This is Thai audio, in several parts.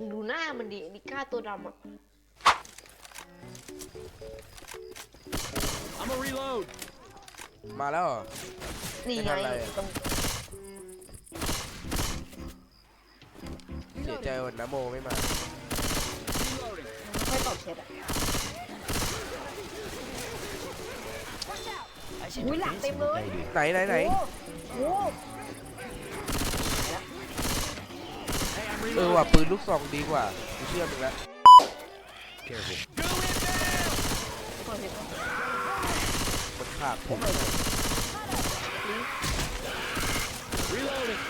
มึงดูหน้ามันดินิก้าตัวดำอะ I'm a reload. มาแล้วเหรอ นี่ไม่ไงทันไรอะ ตรงเสียใจวันน้ำโมไม่มา Reloading. ไม่ค่อยตอบแชทอะ I should Ui, do lạc this tim in the luôn. baby. ไหนไหนไหนโอ้โห Hey, I'm เออ reloading. ว่ะปืนลูกซองดีกว่ากูเชื่อมึงแล้ว Careful. ไม่ค่อยเห็นมันขาดผม Reloading.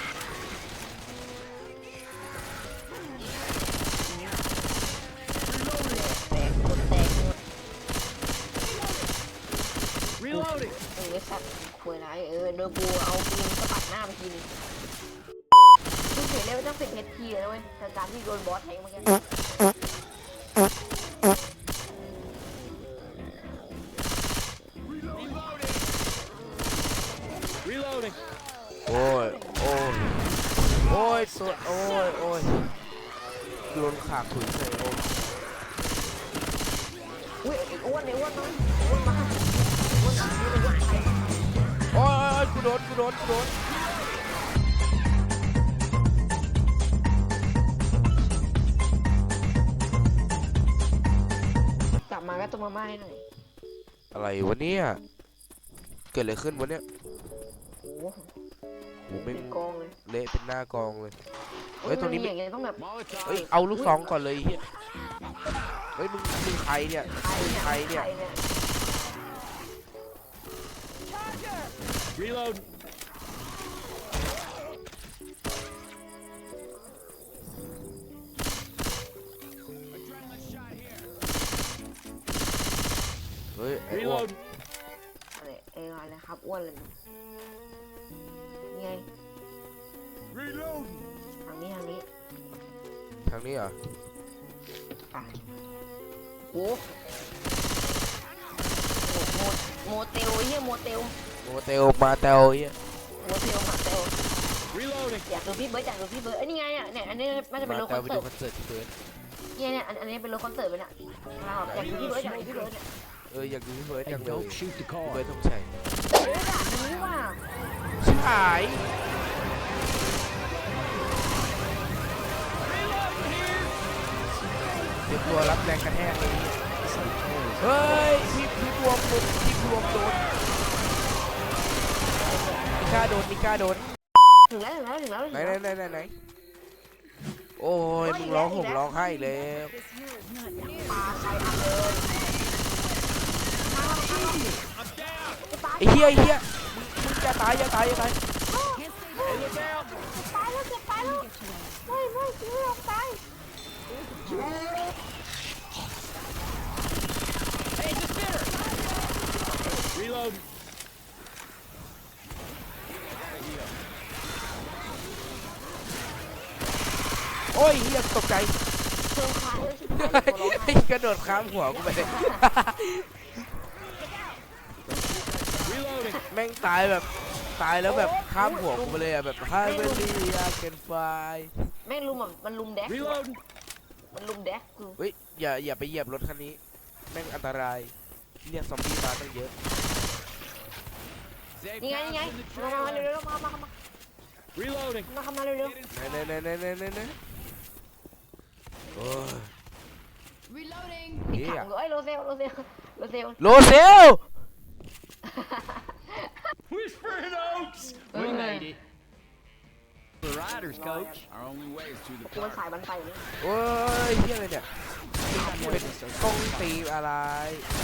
แตกคนแตกหมด Reloading. เออสัตว์ควยร้ายเออโดนกูเอาปืนสะบัดหน้าไปทีนึง กูเห็นเลยว่าต้องเป็นเฮดทีเลยนะเว้ยแต่การที่โดนบอสแทงเมื่อกี้ Reloading. Reloading. โอ้ย โอ้ย โอ้ยตัวโอ้ย โอ้ยโดนขาดถุยใส่โอ้ยอุ้ยไอ้อ้วนไอ้อ้วนมาอ้วนมาอ้วนมานี่มันอ้วนใครโอ้ยโอ้ยกูโดนกูโดนกูโดน กลับมาก็ต้มมาม่าให้หน่อยอะไรวะเนี่ย เกิดอะไรขึ้นวะเนี่ยโอ้โหโหไม่เป็นกองเลยเละเป็นหน้ากองเลย เฮ้ยมัตรงนี้มีอย่างเงี้ยต้องแบบเฮ้ย Molotov. เอาลูกซองก่อนเลยไอ้เฮียเฮ้ยมึงมึงใครเนี่ยใครเนี่ยใครเนี่ยเนี่ย Reload. ฮ้ยไอ้อ้วก Reload. อะไรเอ้ยอะไรครับอ้วนเลยมึงนี่ไง Reload. ทางนี้ทางนี้ทางนี้เหรออะโอ้โหโมโมเตลเฮียโมเตลโมเตลมาเตลเฮียโมเตลมาเตล Reloading. อยากดูพี่เบิร์ดอยากดูพี่เบิร์ดเอ้ยนี่ไงอะเนี่ยอันนี้น่าจะเป็นมารถเตคลอนไปเสิดูร์ตคอนเสิร์ตที่เบิร์ดเนี่ยเนี่ยอันอันนี้เป็นรถคอนเสิร์ตไปเนี่ยเราอยากดูพี่เบิร์ดอยากดูพี่เบิร์ดเนี่ย เอออยากดูพี่เบิร์ด Hey, จังเลย don't shoot the พี่ car. เบิร์ดต้องใช่เฮ้ยด่านนี้ว่ะชิบหายเตรียมตัวรับแรงกระแทกเลยเฮ้ยพี่พี่บวมโดนพี่บวมโดนนิก้าโดนนิก้าโดนถึงแล้วถึงแล้วถึงแล้วถึงไหนแล้วไหนไหนไหนไหนโอ้ยมึงร้องห่มร้องไห้แล้วปลาใครอันเลย ไอ้เหี้ยไอ้เหี้ยมึงมึงจะตายอย่าตายอย่าตายตายแล้วจะตายแล้วไม่ไม่กูไม่ยอมตายโอ้ยเหี้ยตกใจเชิงคายด้วยชิบหายกระโดดข้ามหัวกูไปเลย Reloading. แม่งตายแบบตายแล้วแบบข้ามหัวกูไปเลยอะแบบไฮเวลี่อาเกนไฟแม่งลุมอะมันลุมแดก Reload. มันลุมแดกกูเฮ้ยอย่าอย่าไปเหยียบรถคันนี้ แม่งอันตรายเรียกซอมบี้มาตั้งเยอะ Save นี่ไงนี่ไง pounds in the มามามาเร็ trailer. วๆมามามา Reloading. มามามาเร็วไหนไหนไหนไหนไหนไหนไหนโอ้ย Reloading. ๆอีกถังเอ้ยโรเซลโรเซลโรเซล โลเซล Whispering Oaks. We made it. The riders, coach. Our only way is through the กูมันสายมันไปนี่โอ้ยเฮียอะไรเนี่ยเป็นกล้องตีนอะไร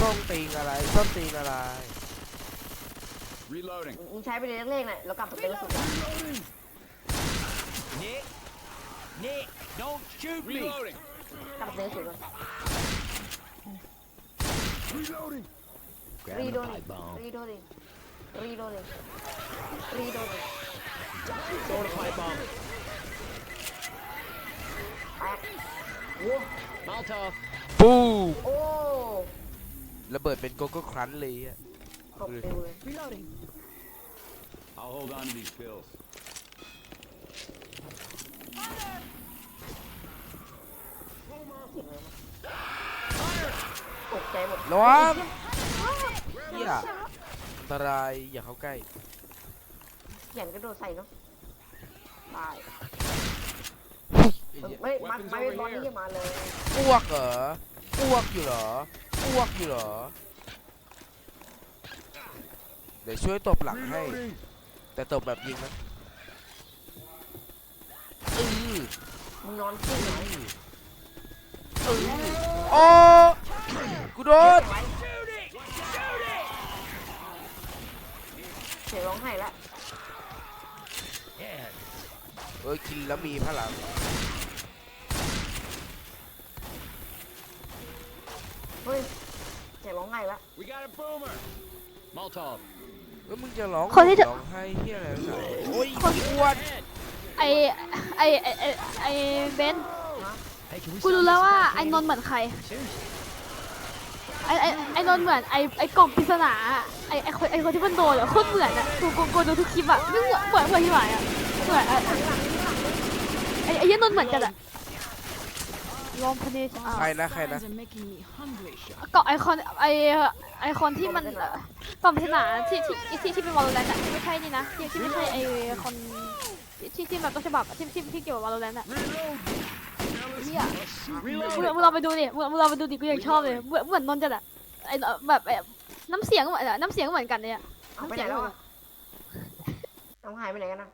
กล้องตีนอะไรต้นตีนอะไร Reloading. มึงใช้ไปเลยเลขๆน่ะแล้วกลับมาเป็นสุด Nick, Nick, don't shoot me. Reloading. กลับมาเป็นสุดเลย Reloading. Grab รี the โดน pipe bomb. รีโดนรีโดนรีโดน Throw the pipe bomb. แตกโอ้ Molotov. ปูมโอ้ระเบิดเป็นโกโก้ครันช์เลยอะตกเร็วเลย Reloading. I'll hold on to these pills. สียงอะไรวะตกใจหมดระวังเฮียอัน ตรายอย่าเข้าใกล้ เขียนกระโดดใส่เนาะตายไอ้เหี้ยเฮ้ยมัดไม่เป็นบอลนี่มาเลยอ้วกเหรออ้วกอยู่เหรออ้วกอยู่เหรอ เดี๋ยวช่วยตบหลังให้ แต่ตบแบบยิงนะเออมึงนอนขึ้นไหนเออโอ้กูโดน เสียงร้องไห้ละ Yeah. เอ้ยกินแล้วมีพลังเฮ้ยเสียงร้องไห้ละ We got a boomer. Molotov. แล้วมึงจะร้องคนที่จะ ร้องไห้เฮียอะไรนะโอ้ยอ้วนไอไอไอไอไอเบน Hey, can we กูรู้แล้วว่าไอนนท์เหมือนใคร ไอไอไอนนท์เหมือนไอไอกล่องปริศนาอะไอไอคนไอคนที่มันโดนอะโคตรเหมือนอะกูกูกูดูทุกคลิปอะไม่เหมือนเหมือนเหมือนที่หมายอะเหมือนอะ ไอไอยันนท์เหมือนกันอะลองพเนจอ่าใครนะใครนะ Are making me hungry. เกาะไอคอนไอไอคอนที่มันเอ่อกล่องปริศนาที่ที่ที่ที่เป็นวอลเลนอะที่ไม่ใช่นี่นะที่ที่ไม่ใช่ไอคนที่ที่ที่แบบต้นฉบับอะที่ที่ที่เกี่ยวกับวอลเลนอะเฮีย Reload. มึงมึงลองไปดูดิมึงมึงลองไปดูดิกูยังชอบเลยเหมือนเหมือนนนท์จัดอะไอแบบไอ้น้ำเสียงเหมือนอะน้ำเสียงเหมือนกันเลยอะเอาไปไหนแล้วอะเอาหายไปไหนกันนะ